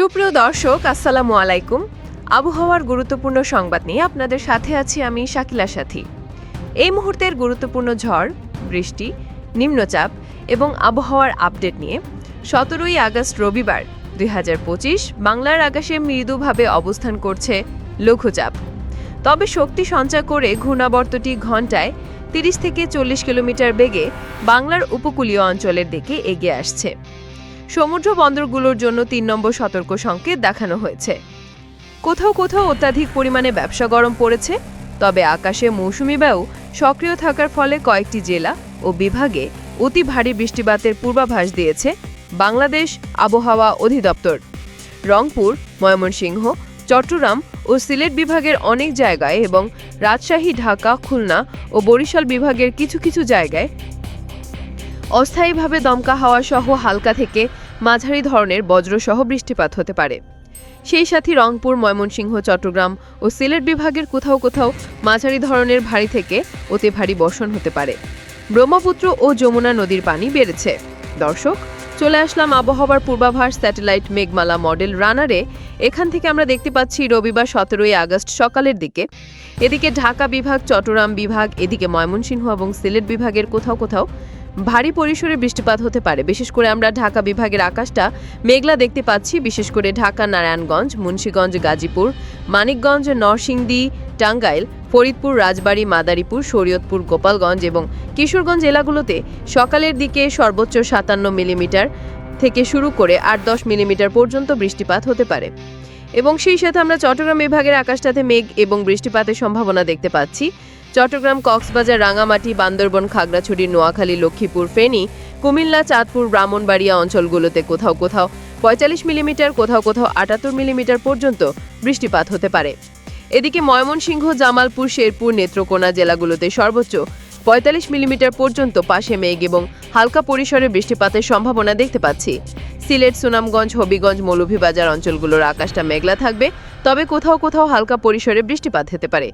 সুপ্রিয় দর্শক, আসসালামু আলাইকুম। আবহাওয়ার গুরুত্বপূর্ণ সংবাদ নিয়ে আপনাদের সাথে আছি আমি শাকিলা সাথী। এই মুহূর্তের গুরুত্বপূর্ণ ঝড়, বৃষ্টি, নিম্নচাপ এবং আবহাওয়ার আপডেট নিয়ে সতেরোই আগস্ট রবিবার দুই হাজার পঁচিশ বাংলার আকাশে মৃদুভাবে অবস্থান করছে লঘুচাপ। তবে শক্তি সঞ্চয় করে ঘূর্ণাবর্তটি ঘন্টায় তিরিশ থেকে চল্লিশ কিলোমিটার বেগে বাংলার উপকূলীয় অঞ্চলের দিকে এগিয়ে আসছে। সমুদ্র বন্দরগুলোর জন্য তিন নম্বর সতর্ক সংকেত দেখানো হয়েছে। কোথাও কোথাও অত্যাধিক পরিমাণে ব্যবসা গরম পড়েছে, তবে আকাশে মৌসুমি বায়ু সক্রিয় থাকার ফলে কয়েকটি জেলা ও বিভাগে অতি ভারী বৃষ্টিপাতের পূর্বাভাস দিয়েছে বাংলাদেশ আবহাওয়া অধিদপ্তর। রংপুর, ময়মনসিংহ, চট্টগ্রাম ও সিলেট বিভাগের অনেক জায়গায় এবং রাজশাহী, ঢাকা, খুলনা ও বরিশাল বিভাগের কিছু কিছু জায়গায় অস্থায়ীভাবে দমকা হাওয়া সহ হালকা থেকে মাঝারি ধরনের বজ্রসহ বৃষ্টিপাত হতে পারে। সেই সাথে রংপুর, ময়মনসিংহ, চট্টগ্রাম ও সিলেট বিভাগের কোথাও কোথাও মাঝারি ধরনের ভারী থেকে অতি ভারী বর্ষণ হতে পারে। ব্রহ্মপুত্র ও যমুনা নদীর পানি বেড়েছে। দর্শক, চলে আসলাম আবহাওয়ার পূর্বাভাস স্যাটেলাইট মেঘমালা মডেল রানারে। এখান থেকে আমরা দেখতে পাচ্ছি রবিবার সতেরোই আগস্ট সকালের দিকে। এদিকে ঢাকা বিভাগ, চট্টগ্রাম বিভাগ, এদিকে ময়মনসিংহ এবং সিলেট বিভাগের কোথাও কোথাও ভারী পরিসরে বৃষ্টিপাত হতে পারে। বিশেষ করে আমরা ঢাকা বিভাগের আকাশটা মেঘলা দেখতে পাচ্ছি। বিশেষ করে ঢাকা, নারায়ণগঞ্জ, মুন্সীগঞ্জ, গাজীপুর, মানিকগঞ্জ, নরসিংদী, টাঙ্গাইল, ফরিদপুর, রাজবাড়ী, মাদারীপুর, শরীয়তপুর, গোপালগঞ্জ এবং কিশোরগঞ্জ জেলাগুলোতে সকালের দিকে সর্বোচ্চ সাতান্ন মিলিমিটার থেকে শুরু করে আট দশ মিলিমিটার পর্যন্ত বৃষ্টিপাত হতে পারে। এবং সেই সাথে আমরা চট্টগ্রাম বিভাগের আকাশটাতে মেঘ এবং বৃষ্টিপাতের সম্ভাবনা দেখতে পাচ্ছি। চট্টগ্রাম, কক্সবাজার, রাঙামাটি, বান্দরবন, খাগড়াছড়ি, নোয়াখালী, লক্ষ্মীপুর, ফেনী, কুমিল্লা, চাঁদপুর, ব্রাহ্মণবাড়িয়া অঞ্চলগুলোতে কোথাও কোথাও পঁয়তাল্লিশ মিলিমিটার, কোথাও কোথাও আটাত্তর মিলিমিটার পর্যন্ত বৃষ্টিপাত হতে পারে। এদিকে ময়মনসিংহ, জামালপুর, শেরপুর, নেত্রকোনা জেলাগুলোতে সর্বোচ্চ পঁয়তাল্লিশ মিলিমিটার পর্যন্ত পাশে মেঘ এবং হালকা পরিসরে বৃষ্টিপাতের সম্ভাবনা দেখতে পাচ্ছি। সিলেট, সুনামগঞ্জ, হবিগঞ্জ, মৌলভীবাজার অঞ্চলগুলোর আকাশটা মেঘলা থাকবে, তবে কোথাও কোথাও হালকা পরিসরে বৃষ্টিপাত হতে পারে।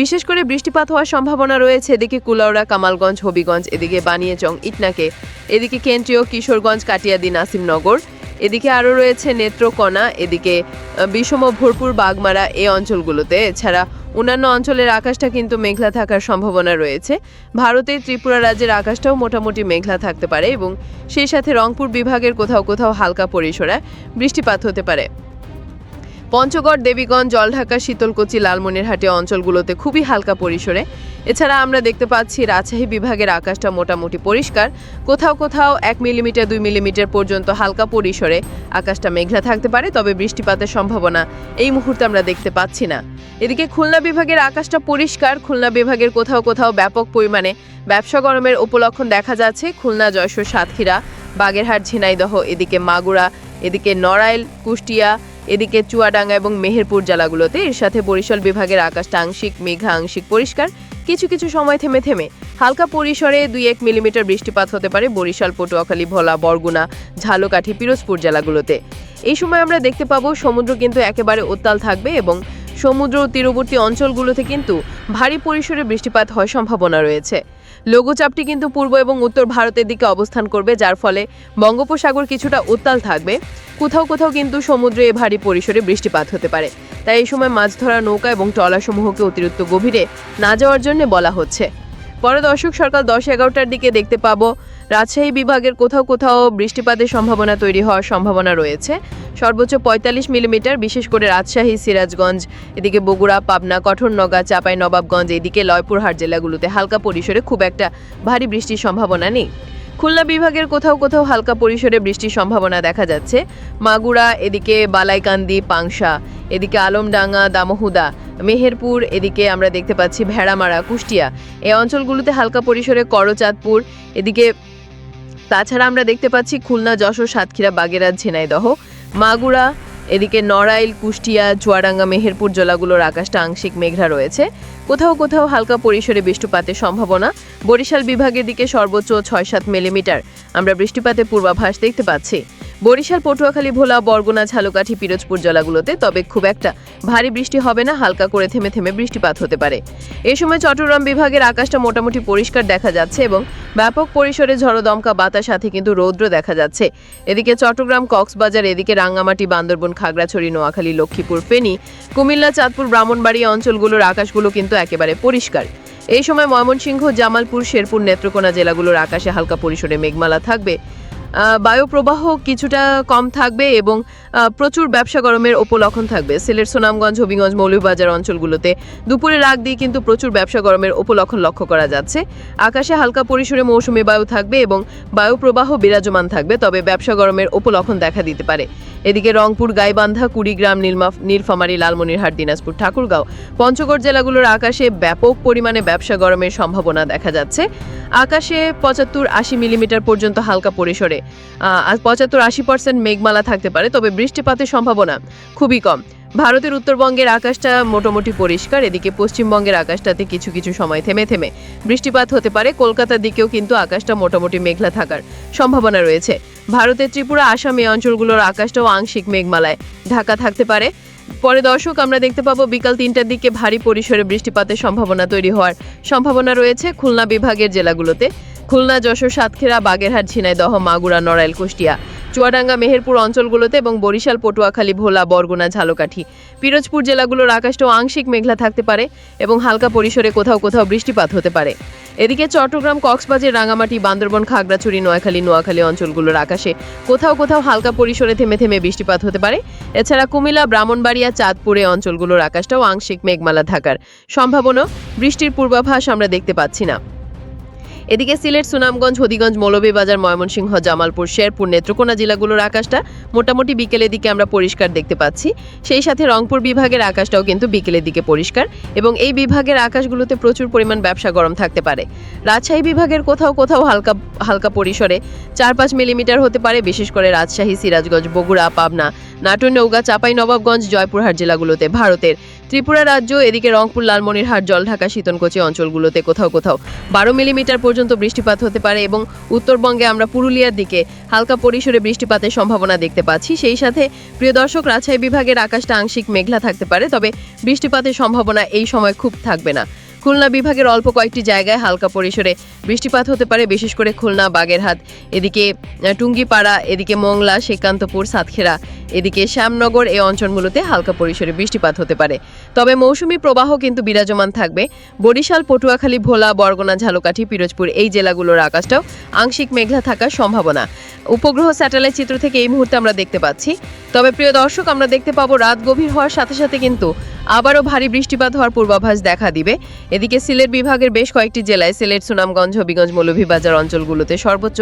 বিশেষ করে বৃষ্টিপাত হওয়ার সম্ভাবনা রয়েছে এদিকে কুলাউড়া, কামালগঞ্জ, হবিগঞ্জ, এদিকে বানিয়াচং, ইটনাকে, এদিকে কেন্দ্রীয় কিশোরগঞ্জ, কাটিয়াদি, নাসিমনগর, এদিকে আরও রয়েছে নেত্রকোনা, এদিকে বিষম, ভরপুর, বাগমারা এ অঞ্চলগুলোতে। এছাড়া অন্যান্য অঞ্চলের আকাশটা কিন্তু মেঘলা থাকার সম্ভাবনা রয়েছে। ভারতের ত্রিপুরা রাজ্যের আকাশটাও মোটামুটি মেঘলা থাকতে পারে এবং সেই সাথে রংপুর বিভাগের কোথাও কোথাও হালকা পরিসরে, বৃষ্টিপাত হতে পারে। পঞ্চগড়, দেবীগঞ্জ, জলঢাকা, শীতলকুচি, লালমনিরহাটে অঞ্চলগুলোতে খুবই হালকা পরিসরে। এছাড়া আমরা দেখতে পাচ্ছি রাজশাহী বিভাগের আকাশটা মোটামুটি পরিষ্কার। কোথাও কোথাও এক মিলিমিটার, দুই মিলিমিটার পর্যন্ত হালকা পরিসরে আকাশটা মেঘলা থাকতে পারে, তবে বৃষ্টিপাতের সম্ভাবনা এই মুহূর্তে আমরা দেখতে পাচ্ছি না। এদিকে খুলনা বিভাগের আকাশটা পরিষ্কার, খুলনা বিভাগের কোথাও কোথাও ব্যাপক পরিমাণে ব্যবসা গরমের উপলক্ষণ দেখা যাচ্ছে। খুলনা, যশোর, সাতক্ষীরা, বাগেরহাট, ঝিনাইদহ, এদিকে মাগুরা, এদিকে নড়াইল, কুষ্টিয়া এদিকে চুয়াডাঙ্গা এবং মেহেরপুর জেলাগুলোতে এর সাথে বরিশাল বিভাগের আকাশটা আংশিক মেঘা আংশিক পরিষ্কার। কিছু কিছু সময় থেমে থেমে হালকা পরিসরে দুই এক মিলিমিটার বৃষ্টিপাত হতে পারে বরিশাল, পটুয়াখালী, ভোলা, বরগুনা, ঝালকাঠি, পিরোজপুর জেলাগুলোতে। এই সময় আমরা দেখতে পাবো সমুদ্র কিন্তু একেবারে উত্তাল থাকবে এবং সমুদ্র তীরবর্তী অঞ্চলগুলোতে কিন্তু ভারী পরিসরে বৃষ্টিপাত হওয়ার সম্ভাবনা রয়েছে। লঘুচাপটি কিন্তু পূর্ব এবং উত্তর ভারতের দিকে অবস্থান করবে, যার ফলে বঙ্গোপসাগর কিছুটা উত্তাল থাকবে। কোথাও কোথাও কিন্তু সমুদ্রে ভারী পরিসরে বৃষ্টিপাত হতে পারে। তাই এই সময় মাছ ধরা নৌকা এবং টলাসমূহকে অতিরিক্ত গভীরে না যাওয়ার জন্য বলা হচ্ছে। পরে দর্শক সকাল দশ এগারোটার দিকে দেখতে পাবো রাজশাহী বিভাগের কোথাও কোথাও বৃষ্টিপাতের সম্ভাবনা তৈরি হওয়ার সম্ভাবনা রয়েছে। সর্বোচ্চ পঁয়তাল্লিশ মিলিমিটার, বিশেষ করে রাজশাহী, সিরাজগঞ্জ, এদিকে বগুড়া, পাবনা, কঠোরনগা, চাপাই, নবাবগঞ্জ, এদিকে লয়পুরহাট জেলাগুলোতে হালকা পরিসরে খুব একটা ভারী বৃষ্টির সম্ভাবনা নেই। খুলনা বিভাগের কোথাও কোথাও হালকা পরিসরে বৃষ্টির সম্ভাবনা দেখা যাচ্ছে। মাগুরা, এদিকে বালাইকান্দি, পাংশা, এদিকে আলমডাঙ্গা, দামহুদা, মেহেরপুর, এদিকে আমরা দেখতে পাচ্ছি ভেড়ামারা, কুষ্টিয়া। এই অঞ্চলগুলোতে হালকা পরিসরে করচাঁদপুর, এদিকে তাছাড়া আমরা দেখতে পাচ্ছি খুলনা, যশোর, সাতক্ষীরা, বাগেরহাট, ঝিনাইদহ, মাগুরা, এদিকে নড়াইল, কুষ্টিয়া, চুয়াডাঙ্গা, মেহেরপুর জেলাগুলোর আকাশটা আংশিক মেঘলা রয়েছে। কোথাও কোথাও হালকা পরিসরে বৃষ্টিপাতের সম্ভাবনা। বরিশাল বিভাগের দিকে সর্বোচ্চ ছয় সাত মিলিমিটার। আমরা বৃষ্টিপাতের পূর্বাভাস দেখতে পাচ্ছি। বরিশাল, পটুয়াখালী, ভোলা, বরগুনা, ঝালকাঠি, পিরোজপুর জেলাগুলোতে তবে খুব একটা ভারী বৃষ্টি হবে না, হালকা করে থেমে থেমে বৃষ্টিপাত হতে পারে। এ সময় চট্টগ্রাম বিভাগের আকাশটা মোটামুটি পরিষ্কার দেখা যাচ্ছে এবং ব্যাপক পরিসরে ঝড়ো দমকা বাতাস, সাথে কিন্তু রৌদ্র দেখা যাচ্ছে। এদিকে চট্টগ্রাম, কক্সবাজার, এদিকে রাঙ্গামাটি, বান্দরবন, খাগড়াছড়ি, নোয়াখালী, লক্ষ্মীপুর, ফেনী, কুমিল্লা, চাঁদপুর, ব্রাহ্মণবাড়ি অঞ্চলগুলোর আকাশগুলো কিন্তু একেবারে পরিষ্কার। এই সময় ময়মনসিংহ, জামালপুর, শেরপুর, নেত্রকোনা জেলাগুলোর আকাশে হালকা পরিসরে মেঘমালা থাকবে। বায়ুপ্রবাহ কিছুটা কম থাকবে এবং প্রচুর ব্যবসা গরমের উপলক্ষণ থাকবে। সিলেট, সুনামগঞ্জ, হবিগঞ্জ, মৌলভীবাজার অঞ্চলগুলোতে দুপুরের আগ দিয়ে কিন্তু প্রচুর ব্যবসা গরমের উপলক্ষণ লক্ষ্য করা যাচ্ছে। আকাশে হালকা পরিসরে মৌসুমি বায়ু থাকবে এবং বায়ুপ্রবাহ বিরাজমান থাকবে, তবে ব্যবসা গরমের উপলক্ষণ দেখা দিতে পারে। এদিকে রংপুর, গাইবান্ধা, কুড়িগ্রাম, নীলমা নীলফামারী, লালমনিরহাট, দিনাজপুর, ঠাকুরগাঁও, পঞ্চগড় জেলাগুলোর আকাশে ব্যাপক পরিমাণে ব্যবসা গরমের সম্ভাবনা দেখা যাচ্ছে। আকাশে পঁচাত্তর আশি মিলিমিটার পর্যন্ত হালকা পরিসরে। পঁচাত্তর আশি পার্সেন্ট মেঘমালা থাকতে পারে, তবে বৃষ্টিপাতের সম্ভাবনা খুবই কম। ভারতের উত্তরবঙ্গের আকাশটা মোটামুটি পরিষ্কার, এদিকে পশ্চিমবঙ্গের আকাশটাতে কিছু কিছু সময় থেমে থেমে। বৃষ্টিপাত হতে পারে, কলকাতার দিকেও কিন্তু আকাশটা মোটামুটি মেঘলা থাকার সম্ভাবনা রয়েছে। ভারতের ত্রিপুরা, আসাম এই অঞ্চলগুলোর আকাশটাও আংশিক মেঘমালায় ঢাকা থাকতে পারে। পরে দর্শক, আমরা দেখতে পাবো বিকাল তিনটার দিকে ভারী পরিসরে বৃষ্টিপাতের সম্ভাবনা তৈরি হওয়ার সম্ভাবনা রয়েছে খুলনা বিভাগের জেলাগুলোতে। খুলনা, যশোর, সাতক্ষীরা, বাগেরহাট, ঝিনাইদহ, মাগুরা, নড়াইল, কুষ্টিয়া। চুয়াডাঙ্গা, মেহেরপুর অঞ্চলগুলোতে এবং বরিশাল, পটুয়াখালী, ভোলা, বরগুনা, ঝালকাঠি। পিরোজপুর জেলাগুলোর আকাশটাও আংশিক মেঘলা থাকতে পারে এবং হালকা পরিসরে কোথাও কোথাও বৃষ্টিপাত হতে পারে। এদিকে চট্টগ্রাম, কক্সবাজার রাঙামাটি বান্দরবন, খাগড়াছড়ি, নোয়াখালী নোয়াখালী অঞ্চলগুলোর আকাশে কোথাও কোথাও হালকা পরিসরে থেমে থেমে বৃষ্টিপাত হতে পারে। এছাড়া কুমিল্লা, ব্রাহ্মণবাড়িয়া, চাঁদপুরে অঞ্চলগুলোর আকাশটাও আংশিক মেঘমালা থাকার সম্ভাবনা। বৃষ্টির পূর্বাভাস আমরা দেখতে পাচ্ছি না। এদিকে সিলেট, সুনামগঞ্জ, হদিগঞ্জ মৌলভীবাজার ময়মনসিংহ, জামালপুর, শেরপুর, নেত্রকোনা জেলাগুলোর আকাশটা মোটামুটি বিকেলের দিকে আমরা পরিষ্কার দেখতে পাচ্ছি। সেই সাথে রংপুর বিভাগের আকাশটাও কিন্তু বিকেলের দিকে পরিষ্কার এবং এই বিভাগের আকাশগুলোতে প্রচুর পরিমাণ ব্যবসা গরম থাকতে পারে। রাজশাহী বিভাগের কোথাও কোথাও হালকা হালকা পরিসরে চার পাঁচ মিলিমিটার হতে পারে, বিশেষ করে রাজশাহী, সিরাজগঞ্জ, বগুড়া, পাবনা নাটোর নৌগা চাপাই নবাবগঞ্জ জয়পুরহাট জেলাগুলোতে ভারতের। ত্রিপুরা রাজ্য, এদিকে রংপুর, লালমনিরহাট, জলঢাকা শীতনকোচি অঞ্চলগুলোতে কোথাও কোথাও। বারো মিলিমিটার পর্যন্ত বৃষ্টিপাত হতে পারে এবং উত্তরবঙ্গে আমরা পুরুলিয়ার দিকে হালকা পরিসরে বৃষ্টিপাতের সম্ভাবনা দেখতে পাচ্ছি। সেই সাথে প্রিয় দর্শক, রাজশাহী বিভাগের আকাশটা আংশিক মেঘলা থাকতে পারে, তবে বৃষ্টিপাতের সম্ভাবনা এই সময় খুব থাকবে না। খুলনা বিভাগের অল্প কয়েকটি জায়গায় হালকা পরিসরে বৃষ্টিপাত হতে পারে, বিশেষ করে খুলনা, বাগেরহাট। এদিকে টুঙ্গিপাড়া, এদিকে মংলা শ্রীকান্তপুর সাতক্ষীরা। এদিকে শ্যামনগর এই অঞ্চলগুলোতে হালকা পরিসরে বৃষ্টিপাত হতে পারে। তবে মৌসুমী প্রবাহ কিন্তু বিরাজমান থাকবে। বরিশাল, পটুয়াখালী, ভোলা, বরগুনা, ঝালকাঠি, পিরোজপুর এই জেলাগুলোর আকাশটাও আংশিক মেঘলা থাকার সম্ভাবনা। উপগ্রহ স্যাটেলাইট চিত্র থেকে এই মুহূর্তে আমরা দেখতে পাচ্ছি। তবে প্রিয় দর্শক, আমরা দেখতে পাবো রাত গভীর হওয়ার সাথে সাথে কিন্তু আবারও ভারী বৃষ্টিপাত হওয়ার পূর্বাভাস দেখা দিবে। এদিকে সিলেট বিভাগের বেশ কয়েকটি জেলায় সিলেট, সুনামগঞ্জ, হবিগঞ্জ, মৌলভীবাজার অঞ্চলগুলোতে সর্বোচ্চ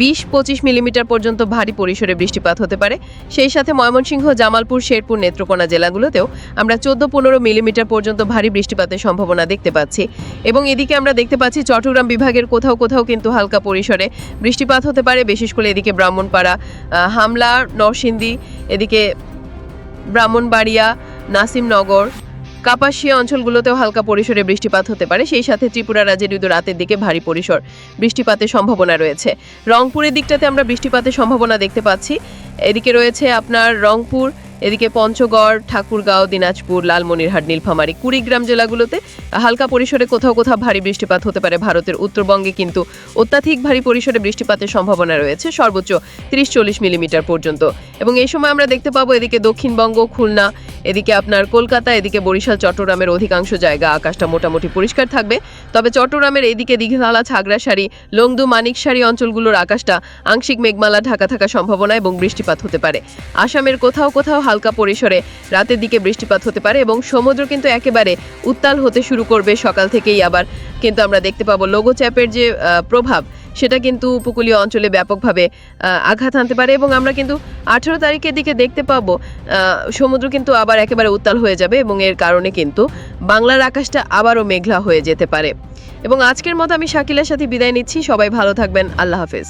বিশ পঁচিশ মিলিমিটার পর্যন্ত ভারী পরিসরে বৃষ্টিপাত হতে পারে। সেই সাথে ময়মনসিংহ, জামালপুর, শেরপুর, নেত্রকোনা জেলাগুলোতেও আমরা চোদ্দ পনেরো মিলিমিটার পর্যন্ত ভারী বৃষ্টিপাতের সম্ভাবনা দেখতে পাচ্ছি। এবং এদিকে আমরা দেখতে পাচ্ছি চট্টগ্রাম বিভাগের কোথাও কোথাও কিন্তু হালকা পরিসরে বৃষ্টিপাত হতে পারে। বিশেষ করে এদিকে ব্রাহ্মণপাড়া হামলা, নরসিংদী, এদিকে ব্রাহ্মণবাড়িয়া নাসিমনগর। কাপাসিয়া অঞ্চলগুলোতেও হালকা পরিসরে বৃষ্টিপাত হতে পারে, সেই সাথে ত্রিপুরা রাজ্যের যদি রাতের দিকে ভারী পরিসর বৃষ্টিপাতের সম্ভাবনা রয়েছে। রংপুরের দিকটাতে আমরা বৃষ্টিপাতের সম্ভাবনা দেখতে পাচ্ছি। এদিকে রয়েছে আপনার রংপুর এদিকে পঞ্চগড়, ঠাকুরগাঁও, দিনাজপুর, লালমনিরহাট, নীলফামারী, কুড়িগ্রাম জেলাগুলোতে হালকা পরিসরে কোথাও কোথাও ভারী বৃষ্টিপাত হতে পারে। ভারতের উত্তরবঙ্গে কিন্তু অত্যাধিক ভারী পরিসরে বৃষ্টিপাতের সম্ভাবনা রয়েছে, সর্বোচ্চ তিরিশ চল্লিশ মিলিমিটার পর্যন্ত। এবং এই সময় আমরা দেখতে পাবো এদিকে দক্ষিণবঙ্গ, খুলনা, এদিকে আপনার কলকাতা, এদিকে বরিশাল, চট্টগ্রামের অধিকাংশ জায়গা আকাশটা মোটামুটি পরিষ্কার থাকবে। তবে চট্টগ্রামের এদিকে দীঘালা ছাগড়াশাড়ি লংদু মানিকশাড়ি অঞ্চলগুলোর আকাশটা আংশিক মেঘমালা, ঢাকা থাকা সম্ভাবনা এবং বৃষ্টিপাত হতে পারে। আসামের কোথাও কোথাও হালকা পরিসরে। রাতের দিকে বৃষ্টিপাত হতে পারে এবং সমুদ্র কিন্তু একেবারে উত্তাল হতে শুরু করবে সকাল থেকেই আবার। কিন্তু আমরা দেখতে পাবো লঘুচাপের যে প্রভাব, সেটা কিন্তু উপকূলীয় অঞ্চলে ব্যাপকভাবে আঘাত আনতে পারে এবং আমরা কিন্তু আঠেরো তারিখের দিকে দেখতে পাবো সমুদ্র কিন্তু আবার একেবারে উত্তাল হয়ে যাবে এবং এর কারণে কিন্তু বাংলার আকাশটা আবারও মেঘলা হয়ে যেতে পারে। এবং আজকের মতো আমি শাকিলের সাথে বিদায় নিচ্ছি। সবাই ভালো থাকবেন। আল্লাহ হাফেজ।